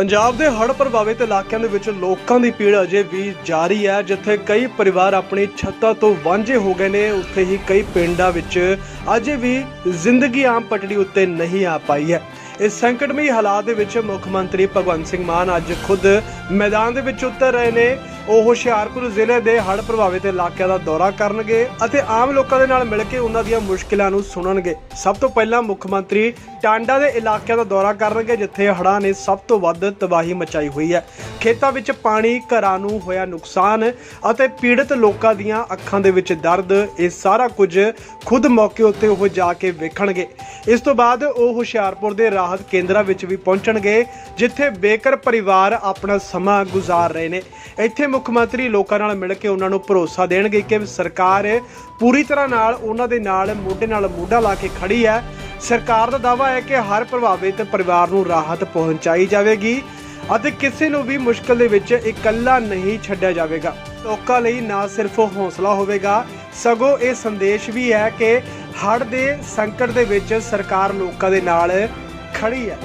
ਪੰਜਾਬ ਦੇ ਹੜ੍ਹ ਪ੍ਰਭਾਵਿਤ ਇਲਾਕਿਆਂ ਦੇ ਵਿੱਚ ਲੋਕਾਂ ਦੀ ਪੀੜ ਅਜੇ ਵੀ ਜਾਰੀ ਹੈ, ਜਿੱਥੇ ਕਈ ਪਰਿਵਾਰ ਆਪਣੀ ਛੱਤਾਂ ਤੋਂ ਵਾਂਝੇ ਹੋ ਗਏ ਨੇ। ਉੱਥੇ ਹੀ ਕਈ ਪਿੰਡਾਂ ਵਿੱਚ ਅਜੇ ਵੀ ਜ਼ਿੰਦਗੀ ਆਮ ਪਟੜੀ ਉੱਤੇ ਨਹੀਂ ਆ ਪਾਈ ਹੈ। ਇਸ ਸੰਕਟਮਈ ਹਾਲਾਤ ਦੇ ਵਿੱਚ ਮੁੱਖ ਮੰਤਰੀ ਭਗਵੰਤ ਸਿੰਘ ਮਾਨ ਅੱਜ ਖੁਦ ਮੈਦਾਨ ਦੇ ਵਿੱਚ ਉਤਰ ਰਹੇ ਨੇ। ਉਹ ਹੁਸ਼ਿਆਰਪੁਰ ਜ਼ਿਲ੍ਹੇ ਦੇ ਹੜ੍ਹ ਪ੍ਰਭਾਵਿਤ ਇਲਾਕਿਆਂ ਦਾ ਦੌਰਾ ਕਰਨਗੇ ਅਤੇ ਆਮ ਲੋਕਾਂ ਦੇ ਨਾਲ ਮਿਲ ਕੇ ਉਹਨਾਂ ਦੀਆਂ ਮੁਸ਼ਕਿਲਾਂ ਨੂੰ ਸੁਣਨਗੇ। ਸਭ ਤੋਂ ਪਹਿਲਾਂ ਮੁੱਖ ਮੰਤਰੀ ਟਾਂਡਾ ਦੇ ਇਲਾਕਿਆਂ ਦਾ ਦੌਰਾ ਕਰਨਗੇ, ਜਿੱਥੇ ਹੜ੍ਹਾਂ ਨੇ ਸਭ ਤੋਂ ਵੱਧ ਤਬਾਹੀ ਮਚਾਈ ਹੋਈ ਹੈ। ਖੇਤਾਂ ਵਿੱਚ ਪਾਣੀ, ਘਰਾਂ ਨੂੰ ਹੋਇਆ ਨੁਕਸਾਨ ਅਤੇ ਪੀੜਤ ਲੋਕਾਂ ਦੀਆਂ ਅੱਖਾਂ ਦੇ ਵਿੱਚ ਦਰਦ, ਇਹ ਸਾਰਾ ਕੁਝ ਖੁਦ ਮੌਕੇ ਉੱਤੇ ਉਹ ਜਾ ਕੇ ਵੇਖਣਗੇ। ਇਸ ਤੋਂ ਬਾਅਦ ਉਹ ਹੁਸ਼ਿਆਰਪੁਰ ਦੇ ਰਾਹਤ ਕੇਂਦਰਾਂ ਵਿੱਚ ਵੀ ਪਹੁੰਚਣਗੇ, ਜਿੱਥੇ ਬੇਕਰ ਪਰਿਵਾਰ ਆਪਣਾ ਸਮਾਂ ਗੁਜ਼ਾਰ ਰਹੇ ਨੇ। ਇੱਥੇ ਮੁੱਖ ਮੰਤਰੀ ਲੋਕਾਂ ਨਾਲ ਮਿਲ ਕੇ ਉਹਨਾਂ ਨੂੰ ਭਰੋਸਾ ਦੇਣਗੇ ਕਿ ਸਰਕਾਰ ਪੂਰੀ ਤਰ੍ਹਾਂ ਨਾਲ ਉਹਨਾਂ ਦੇ ਨਾਲ ਮੋਢੇ ਨਾਲ ਮੋਢਾ ਲਾ ਕੇ ਖੜੀ ਹੈ। ਸਰਕਾਰ ਦਾ ਦਾਅਵਾ ਹੈ ਕਿ ਹਰ ਪ੍ਰਭਾਵਿਤ ਪਰਿਵਾਰ ਨੂੰ ਰਾਹਤ ਪਹੁੰਚਾਈ ਜਾਵੇਗੀ ਅਤੇ ਕਿਸੇ ਨੂੰ ਵੀ ਮੁਸ਼ਕਲ ਦੇ ਵਿੱਚ ਇਕੱਲਾ ਨਹੀਂ ਛੱਡਿਆ ਜਾਵੇਗਾ। ਲੋਕਾਂ ਲਈ ਨਾ ਸਿਰਫ ਹੌਸਲਾ ਹੋਵੇਗਾ, ਸਗੋਂ ਇਹ ਸੰਦੇਸ਼ ਵੀ ਹੈ ਕਿ ਹੜ੍ਹ ਦੇ ਸੰਕਟ ਦੇ ਵਿੱਚ ਸਰਕਾਰ ਲੋਕਾਂ ਦੇ ਨਾਲ ਖੜੀ ਹੈ।